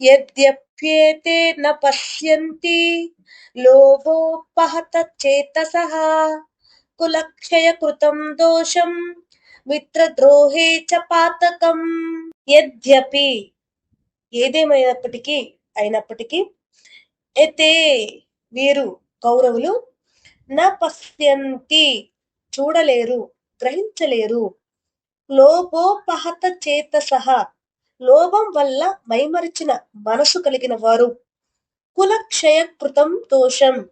యద్యప్యేతే న పశ్యంతి లోభోపహత చేతసః కులక్షయ కృతం దోషం మిత్రద్రోహే చ పాతకం యద్యపి ఏదేమైనప్పటికీ అయినప్పటికీ ఎతే వీరు కౌరవులు న పశ్యంతి చూడలేరు గ్రహించలేరు లోభోపహత సహా లోభం వల్ల మైమరిచిన మనసు కలిగిన వారు. కులక్షయ కృతం దోషం.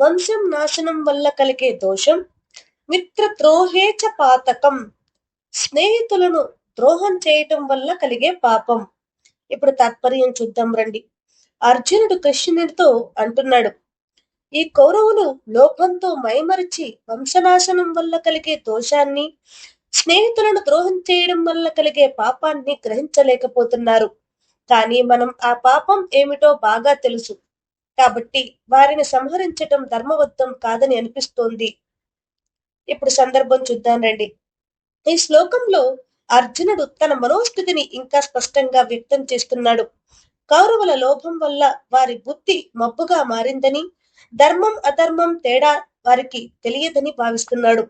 వంశం నాశనం వల్ల కలిగే దోషం. మిత్రద్రోహేచ పాతకం. స్నేహితులను ద్రోహం చేయటం వల్ల కలిగే పాపం. ఇప్పుడు తాత్పర్యం చూద్దాం రండి. అర్జునుడు కృష్ణునితో అంటున్నాడు. ఈ కౌరవులు లోభంతో మైమరిచి వంశనాశనం వల్ల కలిగే దోషాన్ని స్నేహితులను ద్రోహం చేయడం వల్ల కలిగే పాపాన్ని గ్రహించలేకపోతున్నారు. కానీ మనం ఆ పాపం ఏమిటో బాగా తెలుసు. కాబట్టి వారిని సంహరించటం ధర్మబద్ధం కాదని అనిపిస్తోంది. ఇప్పుడు సందర్భం చూద్దాం రండి. ఈ శ్లోకంలో అర్జునుడు తన మనోస్థితిని ఇంకా స్పష్టంగా వ్యక్తం చేస్తున్నాడు. కౌరవుల లోభం వల్ల వారి బుద్ధి మబ్బుగా మారిందని ధర్మం అధర్మం తేడా వారికి తెలియదని భావిస్తున్నాడు.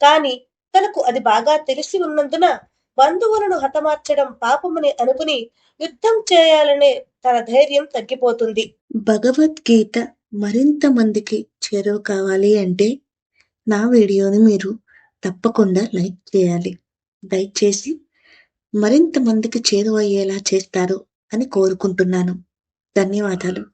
కానీ తనకు అది బాగా తెలిసి ఉన్నందున బంధువులను హతమార్చడం పాపమని అనుకుని యుద్ధం చేయాలనే తన ధైర్యం తగ్గిపోతుంది. భగవద్గీత మరింత మందికి చేరువ కావాలి అంటే నా వీడియోని మీరు తప్పకుండా లైక్ చేయాలి. దయచేసి మరింత మందికి చేరువయ్యేలా చేస్తారు అని కోరుకుంటున్నాను. ధన్యవాదాలు.